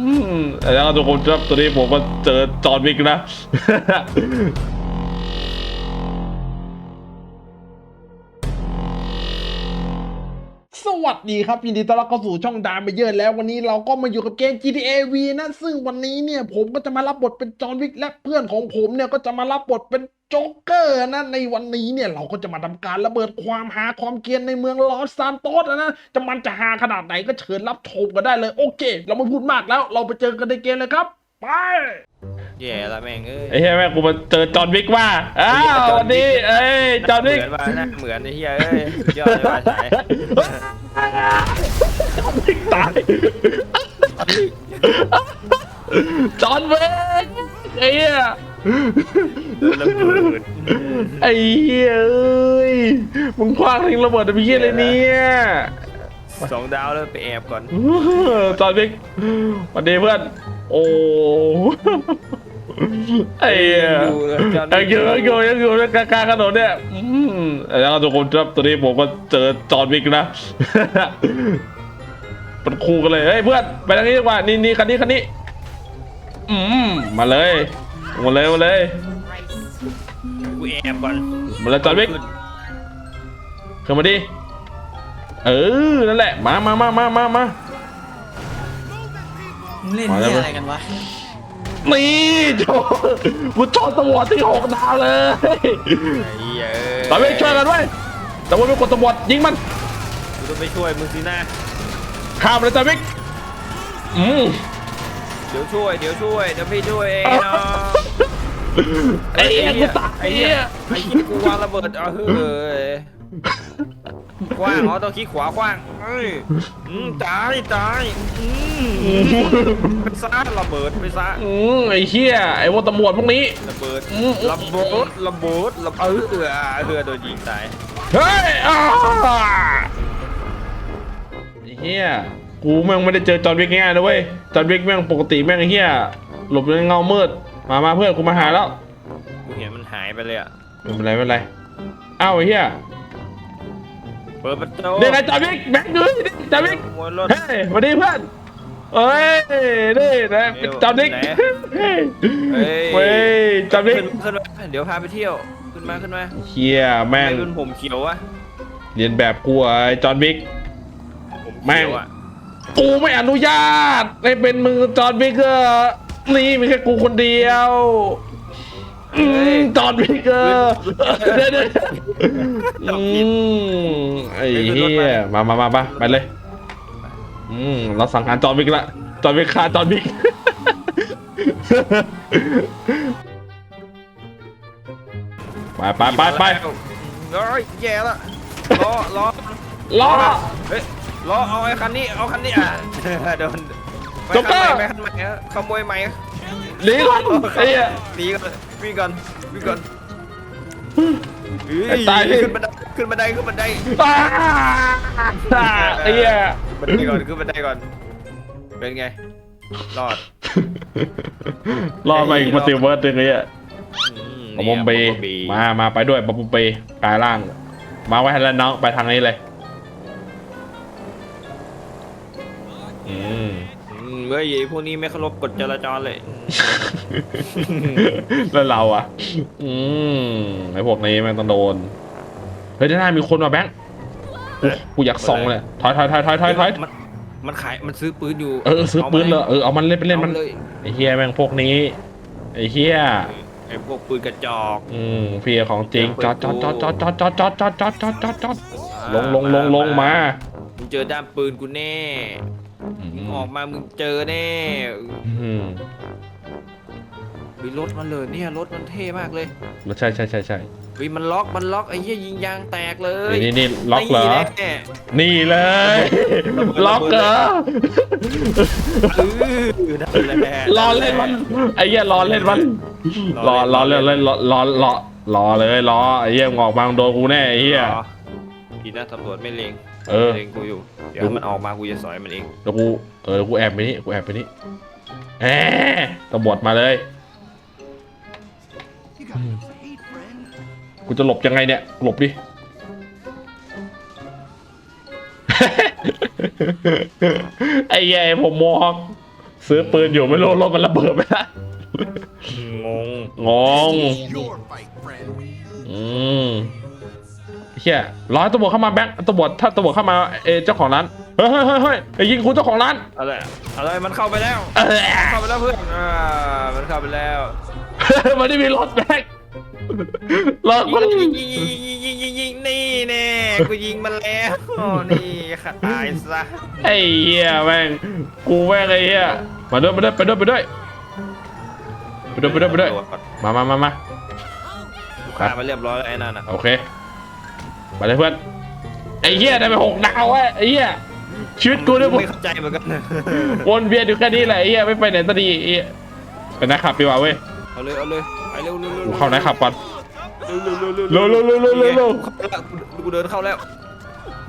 อืมแล้วทุกคนครับตอนนี้ผมก็เจอจอห์นวิกนะ วัสดีครับยินดีต้อนรับเข้าสู่ช่องดามไปเยอะแล้ววันนี้เราก็มาอยู่กับเกม GTA V นะซึ่งวันนี้เนี่ยผมก็จะมารับบทเป็นจอห์นวิกและเพื่อนของผมเนี่ยก็จะมารับบทเป็นโจ๊กเกอร์นะในวันนี้เนี่ยเราก็จะมาทำการระเบิดความหาความเกรียนในเมืองลอสซานโตสนะจะมันจะหาขนาดไหนก็เชิญรับชมกันได้เลยโอเค เราไม่พูดมากแล้วเราไปเจอกันในเกมเลยครับ ไป แย่ละแม่งเอ้ยไอ้เหี้ยแม่งกูมาเจอจอห์นวิกว่าอ้าววันนี้เอ้ยจอห์นเหวิมืกอนว่าน้าเหมือนไอ้เหี้ยเอ้ยสุดยอดเลยว่าสายจอห์นวิกตายจอห์นวิกไอ้เหี้ยระเบิดไอ้เหี้ยเอ้ยมึงคว้างทิ้งระเบิดทำเหี้ยอะไรเนี่ยสองดาวแล้วไปแอบก่อนจอห์นวิกสวัสดีเพื่อนโอ้ ไอ้เหี้ยดูเลยจอห์นยังอยู่ยังอยู่ยังอยู่กลางกลางถนนเนี่ยอืมแล้วทุกคนครับตอนนี้ผมก็เจอจอห์นวิกนะ เป็นคู่กันเลยเฮ้ยเพื่อนไปทางนี้ดีกว่านี่นี่คันนี้คันนี้ อืมมาเลยมาเลยมาเลยกูแอบก่อนมาเลยจอห์นวิกขึ้นมาดิเออนั่นแหละมามามามามามา มึงเล่นมาแล้วเหี้ยอะไรกันวะ นี่โจกูโจตำรวจที่หกดาวเลยไอ้เหี้ยเอ้ยจอห์นวิกช่วยกันไว้แต่ว่าเป็นคนตำรวจยิงมัน กูต้องไปช่วยมึงสินะข้ามเลยจอห์นวิกอืมเดี๋ยวช่วยเดี๋ยวช่วยเดี๋ยวพี่ช่วยเองเนาะไอ้เหี้ยกูตายไอ้ไอ้เหี้เหี้ยยไอ้เหี้ยกูวางระเบิดเอาเฮ้ย กว้างเหรอต้องคิดขวากว้างเอ้ยอืมตายตายอืมไปซะระเบิดไปซะอืมไอ้เหี้ยไอ้พวกตำรวจพวกนี้ ระเบิดอืม ระเบิดระเบิดระเบิดเออเออโดนยิงตายเฮ้ยอ้าไอ้เหี้ยกูแม่งไม่ได้เจอจอห์นวิกง่ายๆนะเว้ยจอห์นวิกแม่งปกติแม่งไอ้เหี้ยหลบในเงามืดมามาเพื่อนกูมาหาแล้วกูเห็นมันหายไปเลยอะไม่เป็นไรไม่เป็นไรอ้าวไอ้เหี้ย เปิดประตูเดี๋ยวไงจอห์นวิกแบงค์ดูดิจอห์นวิกวนรถ เฮ้ยสวัสดีเพื่อนเอ้ยนี่นะเดี๋ยวจอห์นวิกไหน เฮ้ยเฮ้ยเว้ยจอห์นวิกขึ้นขึ้นมาเดี๋ยวพาไปเที่ยว ขึ้นมาขึ้นมาเหี้ยแม่ง ไม่เป็นผมเขียวอะเรียนแบบกูอะไอ้จอห์นวิก ผมแม่งเขียวอะกูไม่อนุญาตให้เป็นมึงจอห์นวิกเกอร์นี่มีแค่กูคนเดียว อืมจอห์นวิกเกอร์เดี๋ยวเดี๋ยวอืมไอ้เหี้ยมามามามาไปเลยอืมเราสังหารจอห์นวิกละจอห์นวิกฆ่าจอห์นวิก ไปไปไปไปเฮ้ยแย่ละล้อล้อล้อ เฮ้ยล้อเอาไอ้คันนี้เอาคันนี้อะโดนไปจ็อกเกอร์คันใหม่ไปคันใหม่อะขโมยใหม่หนีก่อนไอ้เหี้ย หนีก่อนวิ่งก่อนวิ่งก่อนไอ้ตายดิ ขึ้นบันไดขึ้นบันไดขึ้นบันไดอ้าไอ้เหี้ยขึ้นบันไดก่อนขึ้นบันไดก่อน เป็นไง รอดรอดมาอีกมาติวเวิร์ดหนึ่งไอ้เหี้ยบอมเบย์มามาไปด้วยบอมเบย์กลายร่าง มาไว้ให้แล้วน้องไปทางนี้เลยอืม อืมเฮ้ยพวกนี้ไม่เคารพกฎจราจรเลย แล้วเราอะ อืมไอพวกนี้แม่งต้องโดน เฮ้ยด้านหน้ามีคนมาแบงค์กูกูอยากส่องเลยถอยถอยถอยถอยถอยถอยมันมันขายมันซื้อปืนอยู่เออซื้อปืนเลยเออเอามันเล่นไปเล่นมันอาเลยไอเฮียแม่งพวกนี้ไอเฮียไอ้พวกปืนกระจอกอืมพี่ของจริงจอดจอดจอดจอดจอดจอดจอดจอดจอดจอดจอดจอดลงลงลงลงมา มึงเจอด้ามปืนกูแน่อื มึงมออกมามึงเจอแน่อืมวิรถมันเลยเนี่ยรถมันเท่มากเลยใช่ใช่ใช่ใช่วิมันล็อกมันล็อกไอ้เหี้ยยิงยางแตกเลยนี่นี่นี่ล็อกเหรอนี่แน่นี่เลย ล็อกเหรอเออนั่นแหละรอเล่นมันไอ้เหี้ยรอเล่นมันรรออรอเล่เล่นนเล่นรอรอรอรอเลยรอไอ้เหี้ยมึงออกมามึงโดนกูแน่ไอ้เหี้ยอ๋อดีนะตำรวจไม่เลง เออเลงกูอยู่ เดี๋ยวมันออกมากูจะสอยมันเองเดี๋ยวกูเออกูแอบไปนี่กูแอบไปนี่แหมตำรวจมาเลย กูจะหลบยังไงเนี่ย หลบดิ ไอ้เหี้ยผมมอง ซื้อปืนอยู่ไม่รู้รถมันระเบิดไปแล้วงง งง ฮียร้อยตำรวจเข้ามาแบงค์ตำรวจถ้าตำรวจเข้ามาเออเจ้าของร้านเฮ้ยเฮ้ยเฮ้ยเฮ้ยไปยิงคุณเจ้าของร้าน อะไรอะไรมันเข้าไปแล้วเออเข้าไปแล้วเพื่อนอ่ามันเข้าไปแล้วมันไม่มีรถแบงค์รถยิมันงยิงยิงยิงยิงยิงยิงนี่แน่กูยิงมันแล้วโอ้นี่ขาตายซะไอ้เหี้ยแม่งกูแม่งไอ้เหี้ยมาด้วยมาด้วยไปด้วยไปด้วยไปด้วยไปด้วยไปด้วยมามามามาฆ่ามาเรียบร้อยแล้วไอ้นั่นน่ะโอเค ไปเลยเพื่อนไอ้เหี้ยได้ไปหกดาวเว้ยไอ้เหี้ยชีวิตกูเนี่ยไม่เข้าใจเหมือนกันวนเวียนอยู่แค่นี้แหละไอ้เหี้ยไม่ไปไหนสักทีไอ้เหี้ยเป็นนักขับดีกว่าเว้ยเอาเลยเอาเลยไปเร็วเร็วเร็วกูเข้านักขับก่อนเร็วเร็วเร็วเร็วเร็วเร็วเร็วเร็วกูเดินเข้าแล้ว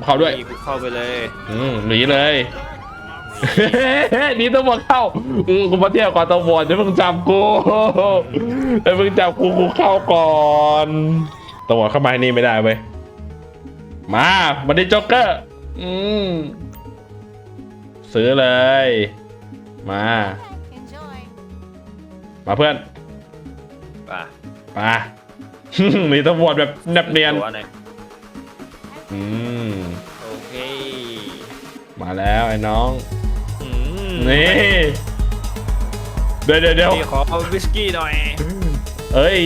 เข้าด้วยนี่กูเข้าไปเลยอืมหนีเลยหนีตำรวจเข้าอืมกูมาเที่ยวก่อนตำรวจจะเพิ่งจับกูจะเพิ่งจับกูกูเข้าก่อนตำรวจเข้ามาให้นี่ไม่ได้เว้ย มามาดิจ็อกเกอร์ อืม ซื้อเลย มา Enjoy. มาเพื่อนป่ะมาหนีตำรวจแบบแนบเนียน ตัวไหนอืม โอเคมาแล้วไอ้น้อง อืมนี่ เดี๋ยวเดี๋ยวเดี๋ยวพี่ขอวิสกี้หน่อย เอ้ย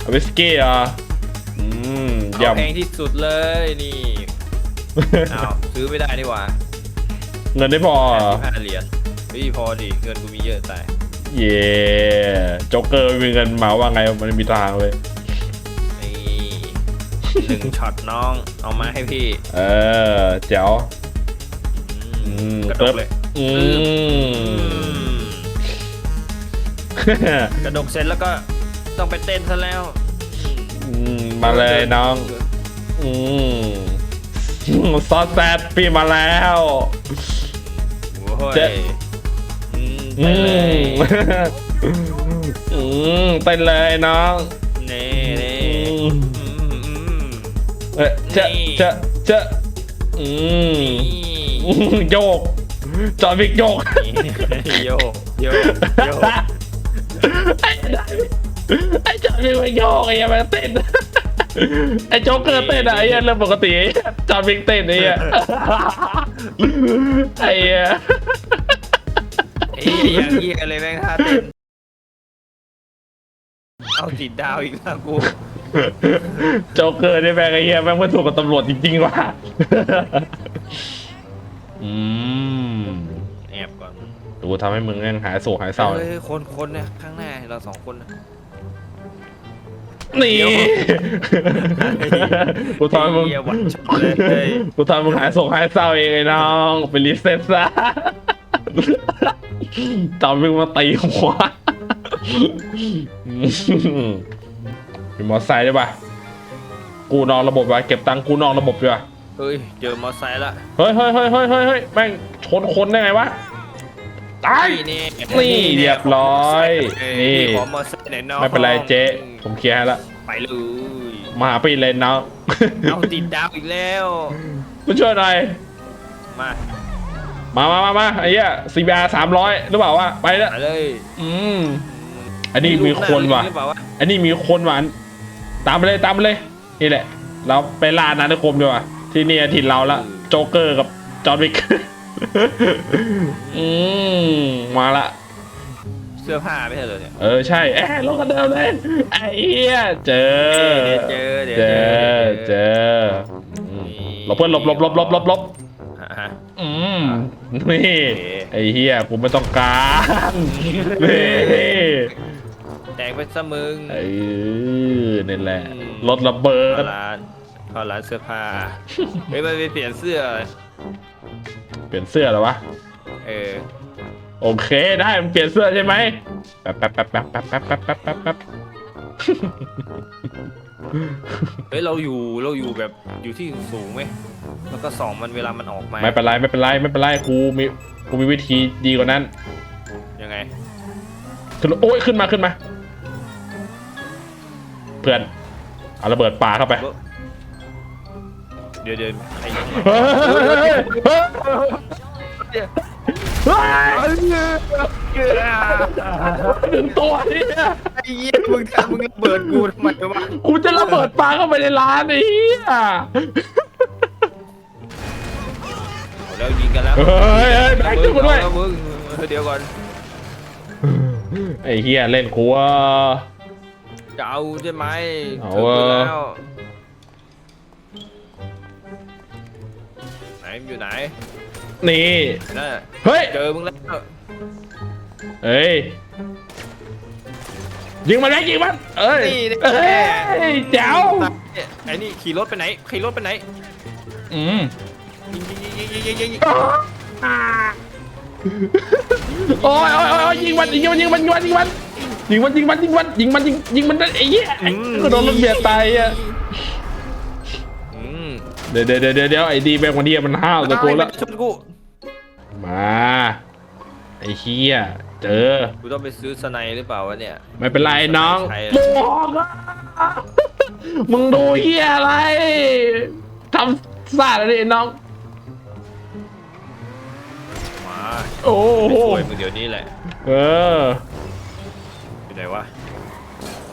เอาวิสกี้เหรอะอืมเอา ยำแพงที่สุดเลยนี่อ้าวซื้อไม่ได้นี่หว่าเงินได้พอเหรอห้าเหรียญเฮ้ยพอดิเงินกูมีเยอะแต่เย่โจ๊กเกอร์ไม่มีเงินเหมาว่าไงมันไม่มีทางเลยนี่หนึ่งช็อตน้องเอามาให้พี่ เออเจ๋วอืมอืมกระดกเลยอือืมมกระดกเสร็จแล้วก็ต้องไปเต้นซะแล้วอื มมาเลยน้อง อืมซอสแซดพี่มาแล้วโอ้ยเจ๊อืมอืไปเลยมอืมเต้นเลยน้องนี่นี่อืมอืมอืมเอะเจะเจะเจะอืมนี่อืมโยก จอห์นวิกโยกนี่โยก โยก โยก ไอ้ไอ้จอห์นวิกมันโยกไอ้เหี้ยังมันเต้น ไอ้โจ๊กเกอร์เต้นอะไอ้เหี้ยเรื่องปกติไอ้เหี้ยจอห์นวิกเต้นไอ้เหี้ยไอ้เหี้ยไอ้เหี้ยอย่างเหี้ยเลยแม่งท่าเต้นเอาติดดาวอีกแล้วกูโจ๊กเกอร์นี่แม่งไอ้เหี้ยแม่งไม่ถูกกับตำรวจจริงๆว่ะอืมแอบก่อนดูทำให้มึงแม่งหายโศกหายเศร้าเลย เฮ้ยคนคนเนี่ยข้างหน้าเราสองคนนะ นี่เดี๋ยวกูทำให้มึงเหี้ยหวันช็อตเลยกูทำให้มึงหายโศกหายเศร้าเองไอ้น้องไปรีเซ็ตซะตอนมึงมาตีหัวมีมอไซค์ได้ปะกูนอกระบบวะเก็บตังค์กูนอกระบบดีกว่าเฮ้ยเจอมอไซค์ละเฮ้ยเฮ้ยเฮ้ยเฮ้ยเฮ้ยเฮ้ยแม่งชนคนได้ไงวะตายนี่นี่เรียบร้อยนี่นี่ขอมอไซค์หน่อยน้องไม่เป็นไรเจ๊ ผมเคลียร์ให้ละไปเลยมาหาปีเลยน้องเอาติดดาวอีกแล้วมาช่วยหน่อย มามามามามาไอ้เหี้ย CBR สามร้อยหรือเปล่าวะไปแล้วไปเลยอืมอันนี้มีคนว่ะ หรือเปล่าวะอันนี้มีคนว่ะตามไปเลยตามไปเลยนี่แหละ เราไปล่าอาณานิคมดีกว่าที่นี่ถิ่นเราละโจ๊กเกอร์กับจอห์นวิก อืมมาละ เสื้อผ้าไม่ใช่เหรอเนี่ยเออใช่เอ้รถกันเดิมเลยไอ้เหี้ยเจอเจอเดี๋ยวเจเจออเจออืมหลบเพื่อนหลบหลบหลบหลบหลบหลบฮะฮะอืมนี่โอเคไอ้เฮียกูไม่ต้องการนี่แตกไปซะมึงเออนี่แหละอืมรถระเบิเข้าดร้านเข้าร้านเสื้อผ้าเฮ้ยมันไปเปลี่ยนเสื้อ เปลี่ยนเสื้อแล้ววะเออ โอเคได้มันเปลี่ยนเสื้อใช่ไหมแป๊บแป๊บแป๊บแป๊บแป๊บแป๊บแป๊บแป๊บแป๊บแป๊บเฮ้ยเราอยู่เราอยู่แบบอยู่ที่สูงไหมแล้วก็ส่องมันเวลามันออกมาไม่เป็นไรไม่เป็นไรไม่เป็นไรกูมีกูมีวิธีดีกว่านั้นยังไงขึ้นโอ้ยขึ้นมาขึ้นมา เพื่อนเอาระเบิดปาเข้าไปเดี๋ยวเดี๋ยวใครยิงเฮ้ย เฮ้ยเฮ้ยเฮ้ยเฮ้ยเอ้ยหนึ่งตัวเนี่ยไอ้เหี้ยมึงทำมึงระเบิดกูทำไมวะกูจะระเบิดปลาเข้าไปในร้านไอ้เหี้ยเอาแล้วยิงกันแล้วเฮ้ยเฮ้ยแบกขึ้นมาด้วยเอาแล้วมึงเดี๋ยวก่อนไอ้เหี้ยเล่นครัวจะเอาใช่ไหมเอาถึงเออแล้วไหนมันอยู่ไหน นี่น่ะเฮ้ยเจอมึงแล้วเฮ้ยยิงมันแม็กยิงมันเอ้ยนี่นี่เอ้ยแจ๋วไอ้นี่ขี่รถไปไหนขี่รถไปไหนอืมยิงยิงยิงยิงยิงยิงยิงยิงโอ้ยโอ้ยโอ้ยโอ้ยยิงมันยิงมันยิงมันยิงมันยิงมันยิงมันยิงมันยิงมันยิงมันยิงยิงมันไอ้เหี้ยไอ้ก็โดนรถเบียดตายอะอืม เดี๋ยวเดี๋ยวเดี๋ยวเดี๋ยวไอ้ดีแบงวันนี้มันห้าวตะโกนแล้ว ชนกูมา ไอ้เหี้ยเจอ กูต้องไปซื้อสไนหรือเปล่าวะเนี่ยไม่เป็นไรน้องใช่มองอะมึงดูเหี้ยอะไรทำซาอะไรน้อง มาโอ้ไปโห ช่วยมึงเดี๋ยวนี้แหละเออ อยู่ไหนวะ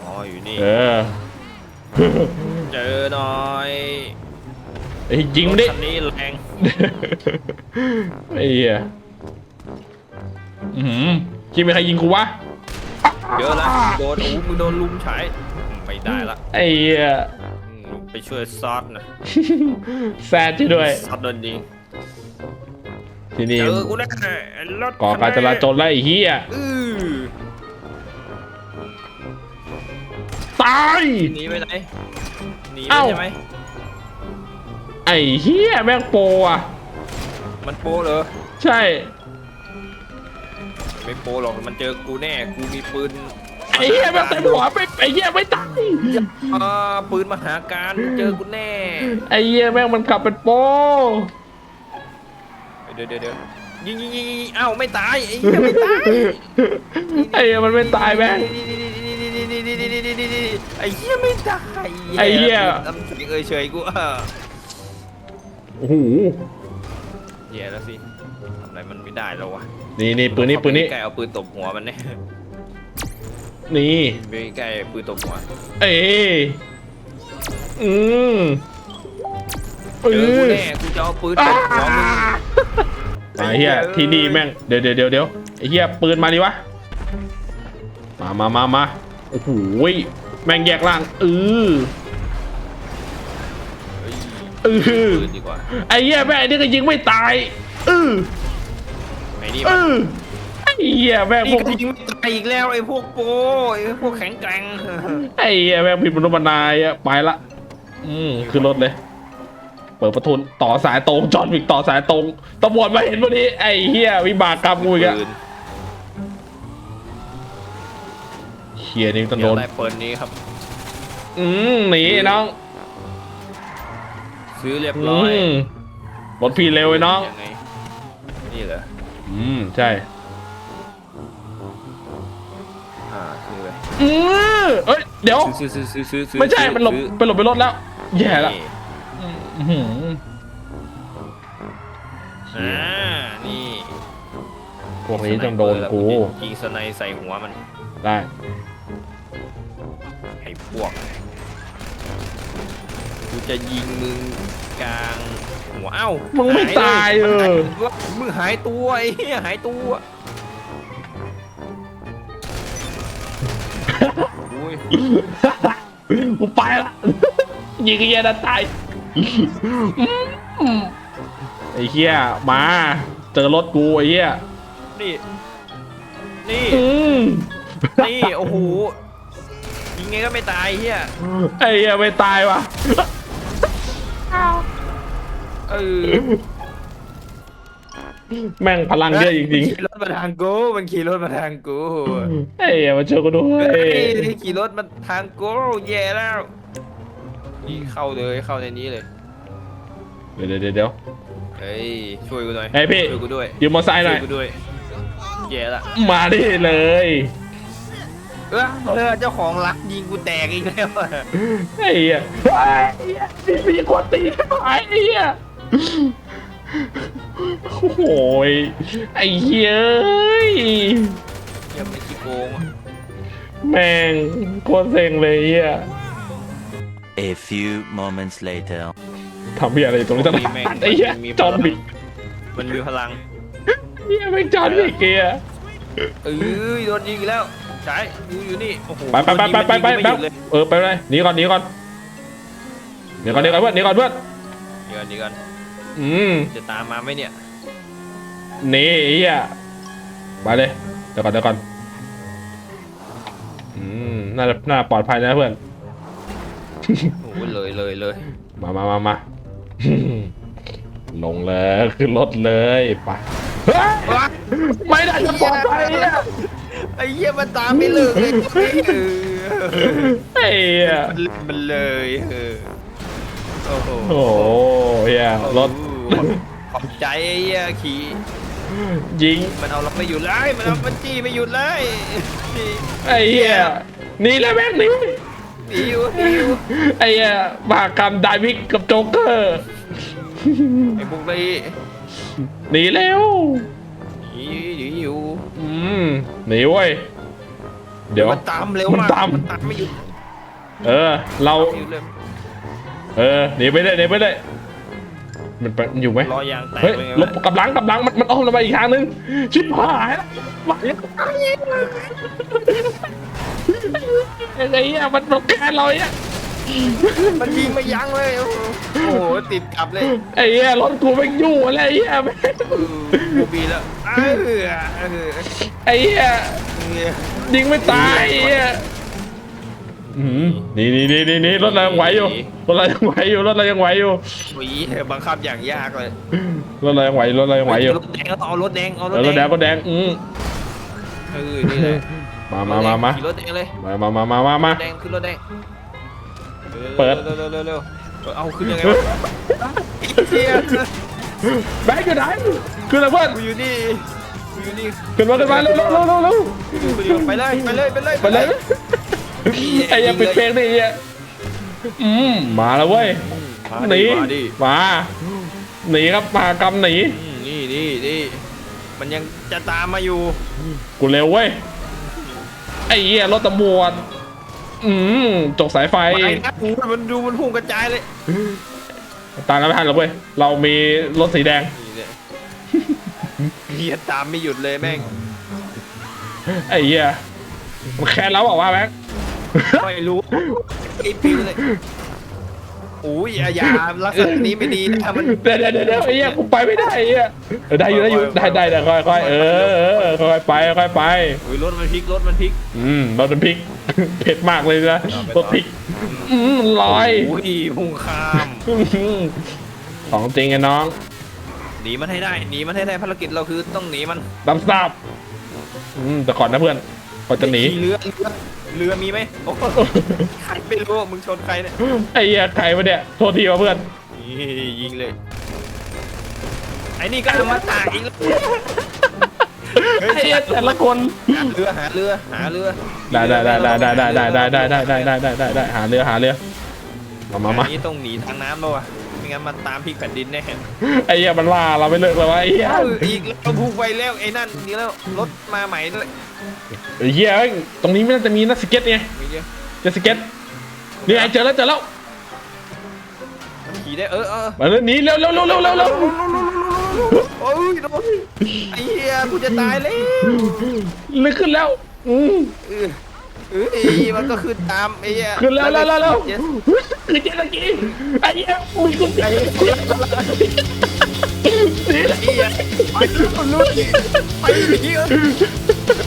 อ๋ออยู่นี่ เออ เจอหน่อย ไอ้ยยิงมันดิ รถคันนี้แรงไอ้เหี้ยอืมคิดมีใครยิงกูวะ เยอะละโดนโอ้โหมึงโดนลุมฉายไม่ได้ละไอ้เหี้ย อืมไปช่วยซอสนะแซดช่วยด้วย ซอสโดนยิงที่นี่เจอกูแน่ไอ้รถก่อการจราจรไล่ไอ้เหี้ย อือตาย หนีไปไหนหนีไปเอ้า ใช่ไหมไอ้เหี้ยแม่งโปรอะ มันโปเหรอ ใช่ ไม่โปหรอก มันเจอกูแน่ กูมีปืนไอ้เหี้ยแม่งเต็มหัวไปไอ้เหี้ยไม่ตายอ่าปืนมหาการเจอกูแน่ ไอ้เหี้ยแม่งมันขับเป็นโปรเดี๋ยวเดี๋ยวเดี๋ยวยิงยิงยิงยิงเอ้าไม่ตายไอ้เหี้ยไม่ตาย ไอ้เหี้ยมันไม่ตายแม่ง ไอ้เหี้ยไม่ตายไอ้เหี้ย ทำเสียงเอ่ยเฉยกูอะ โอ้โหแย่แล้วสิทำอะไรมันไม่ได้แล้ววะนี่นี่ปืนนี้ปืนนี้ใกล้เอาปืนตบหัวมันเนี่ยนี่ไปใกล้ปืนตบหัวเอ้ยอืมเจอกูแน่กูจะเอาปืนตบหัวมึงไอ้เหี้ยที่นี่แม่ง เดี๋ยวเดี๋ยวเดี๋ยวเดี๋ยวไอ้เหี้ยปืนมาดิวะ มามามามาโอ้โหแม่งแยกล่างเออเฮ้ย เออปืนดีกว่าไอ้เหี้ยแม่งไอ้นี่ก็ยิงไม่ตายเออไอ้นี่เอมันอไอ้เหี้ยแม่งพนี่วกก็ยิงไม่ตายอีกแล้วไอ้พวกโปไอ้พวกแข็งแกร่งไอ้เหี้ยแม่งผิดมนุษย์มนายอะไปละอืมขึ้นรถเลย เปิดประตูต่อสายตรงจอดวิกต่อสายตรงตำรวจมาเห็นพอดีไอ้เหี้ยวิบากกรรมกูอีกอะปืนเฮียนี่ต้องเดี๋โดยวน ได้ปืนนี้ครับ อืมหนีน้อง ซื้อเรียบอืร้อยมรถพี่เร็วไอ้น้อง ยังไงนี่เหรอ อืม ใช่ อ่าซื้อไปอืมเอ้ย เดี๋ยว ซื้อซื้อซื้อซื้อซื้อไม่ใช่ มันหลบซื้อไปหลบไปรถแล้ว แย่ละนี่อื้อหืออ่า นี่พวกนี้ต้องโดนกู ยิงสไนใส่หัวมัน ได้ ไอ้พวก กูจะยิงมึงกลางหัวเอ้ามึมึงไม่ตายเออ มึงหายตัวไอ้เหี้ยหายตัวอุ้ยกูไปละยิงไอ้เหี้ยนั่นตายอืมไอ้เหี้ยมา เจอรถกูไอ้เหี้ยนี่นี่อืมนี่โอ้โหยิงไงก็ไม่ตายเฮียไอ้เหี้ยไม่ตายวะ เออแม่งพลังเยอะจริงขี่รถมาทางกูมันขี่รถมาทางกูๆไอ้เหี้ยมาช่วยกูด้วเฮ้ยยขี่รถมาทางกูแย่แล้วนี่เข้าเลยเข้าในนี้เลยเดี๋ยวเดี๋ยวเดี๋ยว เฮ้ยช่วยกูหน่อยเฮ้ยพี่ ช่วยกูด้วยยืมมอเตอร์ไซค์หน่ช่อวยยกูด้วยแย่ละมาดิเลย เออเออเจ้าของรักยิงกูแตกอีกแล้วอะ ไอ้เหี้ยไอ้เหี้ยมีมีคนตีไอ้เหี้ย โอ้ยไอ้เหี้ยเอ้ยยังไม่ขี้โกงอะแม่งโคตรเซ็งเลยเหี้ย A few moments later. ทำเหี้ยอะไรอยู่ตรงนี้ตั้งนานไอ้เหี้ยจอห์นวิกมันมีพลัง เหี้ยแม่งจอห์นวิกเกีย เอ้ยโดนยิงอีกแล้วใช่อยู่อยู่นี่โอ้โหไปไปไปไปไปไปโดนยิงแป๊ม่บหยุดเลยเออไปเลยหนีก่อนหนีก่อนหนีก่อนหนีก่อนเพื่อนหนีก่อนเพื่อนเดี๋ยวก่อนเดี๋ยวก่อน อืมจะตามมาไหมเนี่ยหนีไอ้เหี้ยไปเลยเดี๋ยวก่อนเดี๋ยวก่อนอืมน่าจะน่าปลอดภัยนะเพื่อน โอ้โหเลยเลยเลยมามามามาลงเลยขึ้นรถเลยไปเฮ้ยว้าไม่ได้จะปลอดภัยอะไอ้เหี้ยมันตามไม่เลิกเลยเออไอ้เหี้ยมันเล่นมันเลยเออ โอ้โหโอ้โหเหี้ยรถขอบใจไอ้เหี้ยขี่ยิงมันเอาเราไม่หยุดเลยมันเอามันจี้ไม่หยุดเลยไอ้เหี้ยหนี่แหละแม่งหนี่หนีอยู่หนีอยู่ไอ้เหี้ยมหากรรมไดวิกกับโจ๊กเกอร์ไอ้พวกนี้หนีเร็วหนีหนีอยู่อืมหนีเว้ยเดี๋ยว มันตามเร็วมันมากตาม มันตามไม่หยุดเออ เราอยู่เลย เออหนีไปเลยหนีไปเลยมันไปมันอยู่ไหมรอยางแตกเฮ้ยเลยหลบกลับหลังกลับหลังมันมันอ้อมเราไปอีกทางนึงชิบหายแล้วมาไอ้เหี้ยมันมันแกนเราเนี่ยมันยิงไม่ยั้งเลยโอ้โหโอ้โห ติดกลับเลย ไอ้เหี้ยรถกูไม่งยู่อะไรไอ้เหี้ยแม่งเออกูบีแล้วเออเออไอ้เหี้ยเนี่ยยิงไม่ตายไอ้เหี้ย อืมนี่นี่นี่นี่นี่รถเรายังไหวอยู่รถเรายังไหวอยู่รถเรายังไหวอยู่หวีบังคับอย่างยากเลยรถเรายังไหวรถเรายังไหวอยู่รถแดงเอารถแดงเอารเอถอรถแดแดงงก็แดงอืมเออนี่เลยมามามามาขี่รถแดงเลยมามามามามามาแดงขึ้นรถแดงเปิด เร็วเร็วเร็วเร็วเออเอาขึ้นยังไงวะเฮียแบงค์อยู่ไหนขึ้นเลยเพื่อนกูอยู่นี่กูอยู่นี่ขึ้นมาขึ้นมาเร็วเร็วเร็วเร็วเร็วกูอยู่ไปเลยไปเลยไปเลยไปเลย ไอ้เหี้ยังปิดเพลงดิไอ้เหี้ยอืมมาแล้วเว้ยมาหนีดิมาดิมาหนีครับมหากรรมหนีอืมนี่นี่นี่มันยังจะตามมาอยู่กูเร็วเว้ยไอ้เหี้ยรถตำรวจอืมจกสายไฟ ไปนะโอ้ยมันดูมันพุ่งกระจายเลยตามกันไม่ทันหรอกเว้ยเรามีรถสีแดงนี่เนี่ยเฮียตามไม่หยุดเลยแม่งไอ้เหี้ยมันแค้นแล้วบอกว่าวะแบงค์ ไม่รู้ไอ้ปิวเลยอุ้ยอย่าลักษณะนี้ไม่ดีนะมันเดี๋ยวเดี๋ยวเดี๋ยวเดี๋ยวไอ้เหี้ยกูไปไม่ได้ไอ้เหี้ยเออได้อยู่ได้อยู่ได้ได้ได้ค่อยค่อยเออเออค่อยไปค่อยไป อุ้ยรถมันพลิกรถมันพลิกอืมรถมันพริก เผ็ดมากเลยนะรถพริก อืมลอยอุ้ยพุ่งข้ามอื้อหือของจริงไอ้น้องหนีมันให้ได้หนีมันให้ได้ภารกิจเราคือต้องหนีมันตำซับอืมแต่ก่อนนะเพื่อนก่อนจะหนีขี่เรือ เรือเรือมีไหมโอ้โหใครไม่รู้มึงชนใครเนี่ยไอ้เหี้ยใครวะเนี่ยโทษทีวะเพื่อนนี่ยิงเลย ไอ้นี่ก็เอามาตากอีกแล้วไอ้เหี้ยแต่ละคนหาเรือหาเรือหาเรือได้ได้ได้ได้ได้ได้ได้ได้ได้ได้ได้ได้ได้ได้หาเรือหาเรือมามามาอันนี้ต้องหนีทางน้ำแล้ววะไม่ งั้นมันตามพลิกแผ่นดินแน่ไอ้เหี้ยมันล่าเราไม่เลิกเลยวะไอ้เหี้ยเอออีกแล้วพุ่งไปแล้วไอ้นั่นนี่แล้วรถมาใหม่ด้วยไอ้เหี้ยเอ้ยตรงนี้ไม่น่าจะมีนักสเก็ตไงมีเยอะเจะสเก็ตนี่ไอ้เจอแล้วเจอแล้วขี่ได้เออเออมาเลยหนีเร็วเร็วเร็วเร็วเร็วเร็วโอ้ยโดนไอ้เหี้ยกูจะตายแล้วลึกขึ้นแล้วอืมเออ เออไอ้มันก็ขึ้นตามไอ้เหี้ยขึ้นแล้วแล้วแล้วแล้วเจ็ดคือเจตะกี้ไอ้เหี้ยมีกุญแจไอ้เหี้ยไปลุ้นลุ้นไปหนีเออ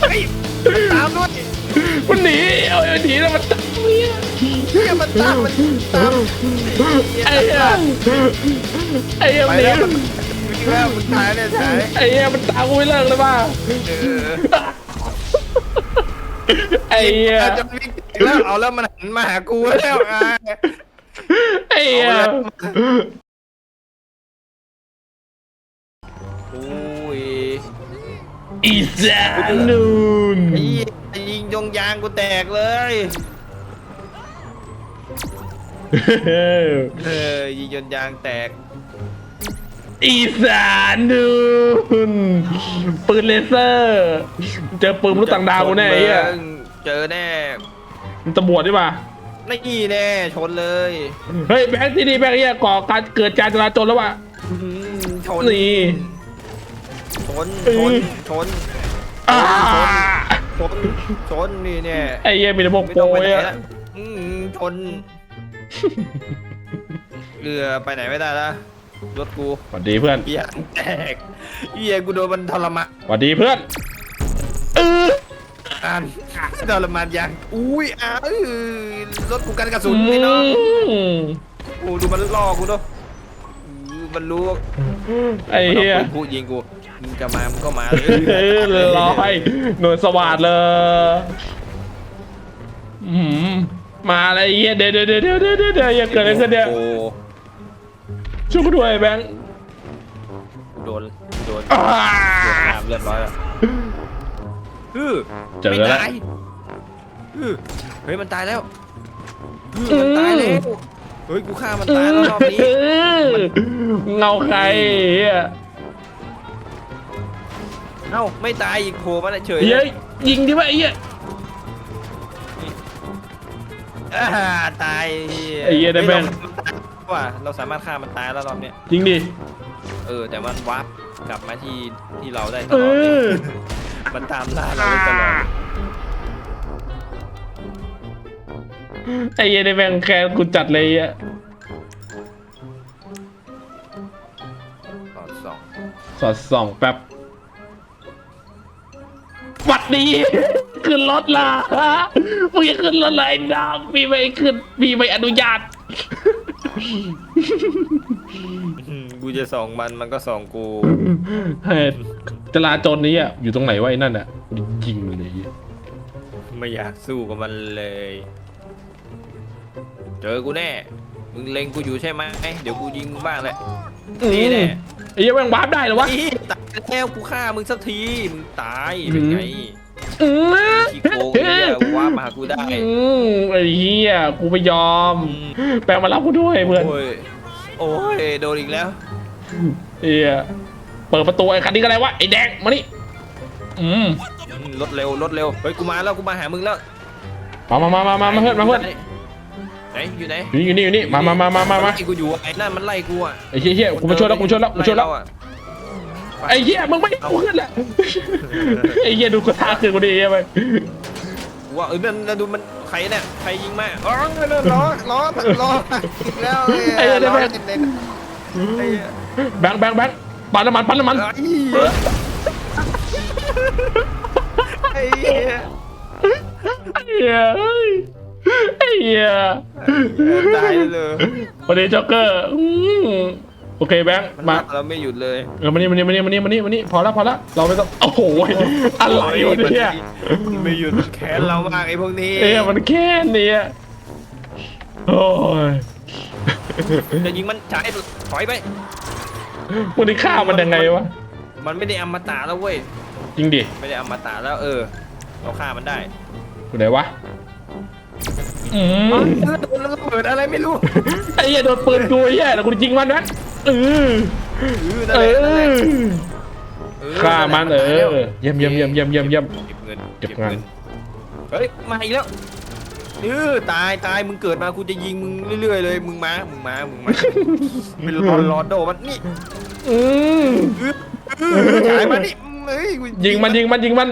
ไปตามด้วยมันหนีเอาเอาหนีแล้วมันตามเมียเหี้ยมันตามมันตามไอ้เหี้ยไอ้เหี้ยไปแล้วมันวิ่งแล้วมันตายเนี่ยตายไอ้เหี้ยมันตามกูไม่เลิกเลยป่ะเออ ไอ้เหี้ยอาจะวิ่งแล้วเอาแล้วมันหันมาหากูแล้วอะไอ้เหี้ยโอ้ยอีสานูนไอ้เหี้ยยิงยงยางกูแตกเลยเออยิงยนยางแตก อีสานดูนปืนเลเซอร์ เจอปืนมนุษย์ต่างดาวกูแน่ไอ้เหี้ยเจอแน่มันตำรวจดีป่ะนี่แน่ชนเลยเฮ้ยแบงค์ที่นี่แบงค์เหี้ยก่อการเกิดการจราจรแล้วว่ะอื้อหือชนนี่ ชนเอชอนชนอ่าชน ชน นี่แน่ไอ้เหี้ยมีแต่พวกไม่โปรต้องไปไหนยละอะอืมชนเรือไปไหนไม่ได้ละ รถกูสวัสดีเพื่อนเหี้ยแตกเหี้ยกูโดนมันทรมานสวัสดีเพื่อนเอออ่านทรมานยังอุ้ยอ้าวเอ้ยรถกูกันกระสุนนี่เนาะอืมโอ้ดูมันล่อกูเนาะอื้อมันรู้ว่าไอ้เหี้ยมันอาปืนพูดยิงกูมึงจะมามึงก็มาเลยเออลอยหน่วยสวัสดเลยอืมมาอะไรเหี้ยเดี๋ยวเดี๋ยวเดี๋ยวเดี๋ยวเดี๋ยวเดี๋ยวเดี๋ยวอย่าเกิดอะไรขึ้นเนี่ยโอ้ ช่วยกูด้วยแบงค์โดนโดนอ่าโดนน้ำเรียบร้อยแล้วฮือเจอไม่แล้วตายฮือเฮ้ยมันตายแล้วฮือมันตายแล้วเฮ้ยกูฆ่ามันตายแล้วรอบนี้เออเงาใครเหี้ยเอ้าไม่ตายอีกโผล่มาเฉยเฮ้ยยิงดิวะไอ้เหี้ย อ่าตายไอ้เหี้ยได้แม่งเฮ้ยเรา ว่าเราสามารถฆ่ามันตายแล้วรอบเนี้ย ยิงดิ เออ แต่มันวาร์ปกลับมาที่ที่เราได้ตเอลอดเลยอมันตามล่าเราได้ตลอดไอ้เหี้ยได้แม่งแค้นกูจัดเลยอะตอนสองสอดส่องแป๊บหวัดดี ขึ้นรถละมึงอย่าขึ้นรถเลยน้องพี่ไม่ขึ้นพี่ไม่อนุญาต อืมกูจะส่องมันมันก็ส่องกู เฮ้ยจราจรนี้อะอยู่ตรงไหนวะไอ้นั่นอะยิงเลยไอ้เหี้ยไม่อยากสู้กับมันเลย เจอกูแน่ มึงเล็งกูอยู่ใช่ไหมเดี๋ยวกูยิงมึงบ้างแหละนี่แน่ไอ้เหี้ยแม่งวาร์ปได้เหรอวะ นี่ตายแล้วกูฆ่ามึงสักที มึงตายเป็นไง อืม ขี้โกงเนี่ยว่ามาหากูได้อืมไอ้เหี้ยกูไม่ยอม แปลงมารับกูด้วยเพื่อนโอ้ยโอ้ยโดนอีกแล้วเหี้ยเปิดประตูไอ้คันนี้ก็ได้วะไอ้แดงมานี่อืมอืมรถเร็วรถเร็วเฮ้ยกูมาแล้วกูมาหามึงแล้วมามามามามามาเพื่อนมาเพื่อนไหนอยู่ไหนอยู่นี่อยู่นี่อยู่นี่มามามามามามาไล่กูอยู่ไอ้นั่นมันไล่กูอะไอ้เหี้ยเหี้ยกูมาช่วยแล้วกูมาช่วยแล้วกูมาช่วยแล้วไเราอะ ไอ้เหี้ยมึงไม่ให้กูขึ้นแหละไอ้เหี้ยดูกระทาขึ้นกูดิไอ้เหี้ยไปกูว่าเออนั่นนั่นดูมันใครเนี่ยใครยิงมาอ๋อนั่นนั่นล้อล้อล้ออีกแล้วเนี่ยไอ้เหี้ยได้ล้อไหมเด็กๆไอ้เหี้ยแบงค์แบงค์แบงค์ปั่นน้ำมันปั่นน้ำมันไอ้เหี้ยไอ้เหี้ยไอ้เหี้ยตายเลยวันนี้จ็อกเกอร์อืม โอเคแบงค์มันมามาเราไม่หยุดเลยเออมานี่มานี่มานี่มานี่มานี่มานี่พอละพอละเราไม่ต้องโอ้โหอะไรวะเนี่ยมันไม่หยุดแค้นเรามากไอ้พวกนี้เอ้ยมันแค่นี้อะโอ้ยจะยิงมันฉายถอยไปมันได้ฆ่ามันยังไงวะมันไม่ได้อมตะแล้วเว้ยจริงดิไม่ได้อมตะแล้วเออ เราฆ่ามันได้กูไหนวะอืมโดนระเบิดอะไรไม่รู้ไอ้เหี้ยโดนปืนกูไอ้เหี้ยแล้วกูจะยิงมันนะ เออเออนั่นเอแหละนั่นแหละอเออฆ่ามันเอตายแล้วอเยี่ยมเยี่ยมเยี่ยมเยี่ยมเยี่ยมเยี่ยม เก็บเงินเก็บเงิน เฮ้ยมาอีกแล้วเออตายตายมึงเกิดมากูจะยิงมึงเรื่อยๆเลยมึงมามึงมามึงมาเป็นรอนรอนโดมันนี่อืมเออเออฉายมานี่เอ้ยกูยิงมันยิงมันยิงมัน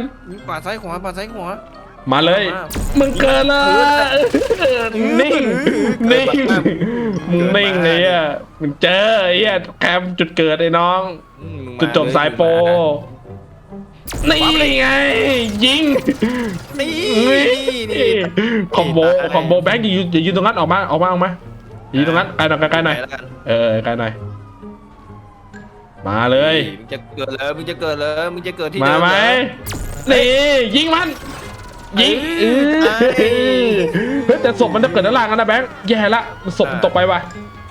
ปาดซ้ายขวาปาดซ้ายขวา มาเลย มามึงเกินเลยนิ่งนิ่ง มึงนิ่งไอ้เหี้ยมึงเจอไอ้เหี้ยแคมป์จุดเกิดไอ้น้อง อืมมึงมจุดจบสายโปรมึงมานะนี่ไง ยิงนี่นี่นี่ คอมโบคอมโบแบงค์อย่ายืนอย่ายืนตรงนั้นออกมาออกมาออกมาอย่ายืนตรงนั้นไกลหน่อยไกลๆหน่อยแล้วกันเออไกลหน่อยมาเลย มึงจะเกิดเลยมึงจะเกิดเลยมึงจะเกิดที่มาเดิมไหมเหรอนี่ยิงมัน ยิงเออเออเฮ้ยแต่ศพมันจะเกิดด้านล่างกันนะแบงค์แย่ละศพมันตกไปว่ะ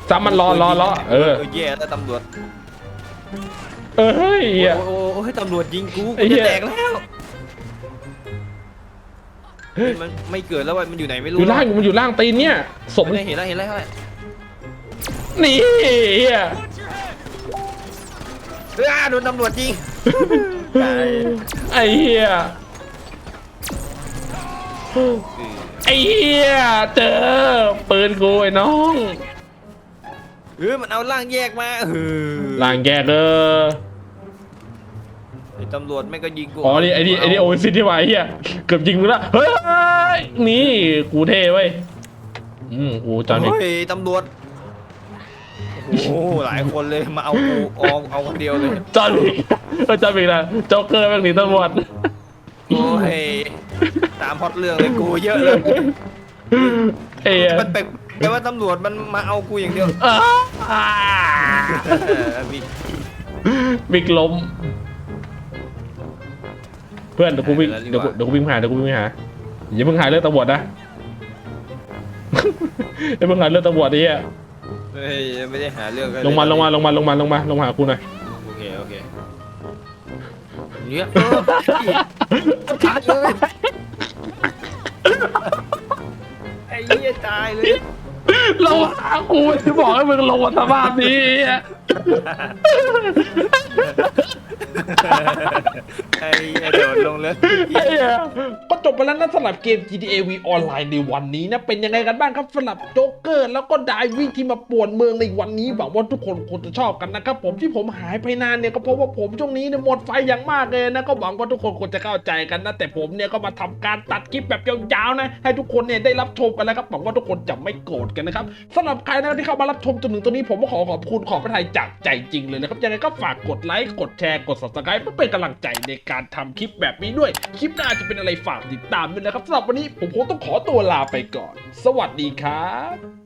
ซ้ำมันรอรอรอเออแย่แล้วตำรวจเออเฮ้ยโอ้เหี้ยโหโอ้โหตำรวจยิงกูไอ้กูเหี้ยจะแตกแล้วเฮ้ยมันไม่เกิดแล้วว่ะมันอยู่ไหนไม่อรู้ยู่ล่างมันอยู่ล่างตีนเนี่ยศพไม่ได้เห็นแล้วเห็นแล้วเห็นแล้วนี่เหี้ยอ้าโดนตำรวจจริงตายไอ้เหี้ย ไอ้เหี้ยเจอปืนกูไอ้น้องเออมันเอาร่างแยกมาเออลางแกเกอร์ไอ้ตำรวจไม่งก็ยิงกูอ๋อนี่ไอ้นี่ไอ้นี่โอเวอร์ซิที่มาไอ้เหี้ยเกือบยิงมึงละเฮ้ยนี่กูเท่เว้ยอืมกูจอห์นวิกโอ้ยตำรวจโอ้โหหลายคนเลยมาเอากูเอาเอาคนเดียวเลยจอห์นวิกเออจอห์นวิกนะโจ๊กเกอร์แม่งหนีตำรวจโอ้ย ตามพล็อดเรื่องเลยกูเยอะเลยเอ้ยมันเป็นแต่ว่าตำรวจมันมาเอากูอย่างเดียวอ้าเออมีบิ๊กล้ม เพื่อนเดี๋ยวกูวิ่งหายไปแล้วเดี๋ยวกูดีกว่าเดี๋ยวกูวิ่งหาเดี๋ยวกูวิ่งหาอย่าเพิ่งหาเรื่องตำรวจนะ อย่าเพิ่งหาเรื่องตำรวจดิอะเฮ้ยไม่ได้หาเรื่องกันลงมาลงมาลงมาลงมาลงมาลงมาหากูหน่อยโอเคโอเค เนี่ยเออตายเลยไอ้เหี้ยตายเลยลงหากูจะบอกให้มึงลงมาสภาพนี้อะ ไอ้เหี้ยโดดลงเลย ไอ้เหี้ยก็จบไปแล้วนะสำหรับเกม GTA V ออนไลน์ในวันนี้นะ เป็นยังไงกันบ้างครับสำหรับโจ๊กเกอร์ แล้วก็ไดวิ่งที่มาป่วนเมืองในวันนี้หวังว่าทุกคนคงจะชอบกันนะครับ ผมที่ผมหายไปนานเนี่ยก็เพราะว่าผมช่วงนี้เนี่ยหมดไฟอย่างมากเลยนะ ก็หวังว่าทุกคนคงจะเข้าใจกันนะ แต่ผมเนี่ยก็มาทำการตัดคลิปแบบยาวๆนะ ให้ทุกคนเนี่ยได้รับชมกันแล้วครับหวังว่าทุกคนจะไม่โกรธกันนะครับสำหรับใครนะที่เข้ามารับชมจนถึงตรงนี้ผมก็ขอขอบคุณขอบพระทัยจากใจจริงเลยนะครับยังไงก็ฝากกดไลค์กดแชร์กด subscribe เพื่อเป็นกำลังใจในกการทำคลิปแบบนี้ด้วย คลิปหน้าจะเป็นอะไรฝากติดตามด้วยนะครับสำหรับวันนี้ผมคงต้องขอตัวลาไปก่อน สวัสดีครับ